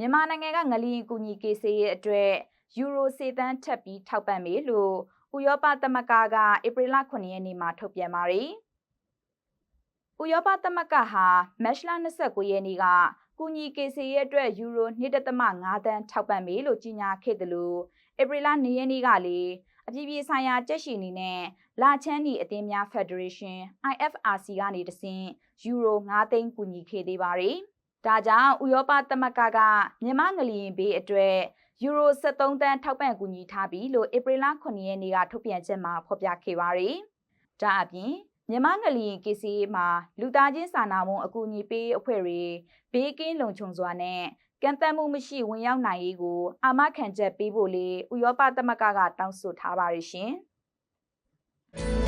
မြန်မာနိုင်ငံကငလျင်ကူညီကေဆေးရဲ့အတွက်ယူရိုစေတန်းထပ်ပြီးထောက်ပံ့မယ်လို့ဥရောပသမဂ္ဂကဧပြီလ9ရက်နေ့မှာထုတ်ပြန်ပါတယ်။ဥရောပသမဂ္ဂဟာမတ်လ29ရက်နေ့ကကူညီကေဆေးရဲ့အတွက်ယူရို1.5တန်းထောက်ပံ့မယ်လို့ကြေညာခဲ့တယ်လို့ဧပြီလ2ရက်နေ့ကလည်းအပြည်ပြည်ဆိုင်ရာကြက်ရှိအနေနဲ့လာချမ်းနီအသင်းများဖက်ဒရေးရှင်း IFRC ကနေတဆင့်ယူရို9သိန်းကူညီခဲ့သေးပါတယ်။ ဒါကြောင့်ဥရောပသမဂ္ဂကမြန်မာငလျင်ဘေးအတွက်ယူရို73တန်းထောက်ပံ့ကူညီထားပြီလို့ဧပြီလ9ရက်နေ့ကထုတ်ပြန်ချက်မှာဖော်ပြခဲ့ပါတယ်။ဒါအပြင်မြန်မာငလျင်ကေစီမှာလူသားချင်းစာနာမှုအကူအညီပေးအဖွဲ့တွေဘေးကင်းလုံခြုံစွာနဲ့ကန့်သတ်မှုမရှိဝင်ရောက်နိုင်ရေးကိုအာမခံချက်ပေးဖို့လေဥရောပသမဂ္ဂကတောင်းဆိုထားပါတယ်ရှင်။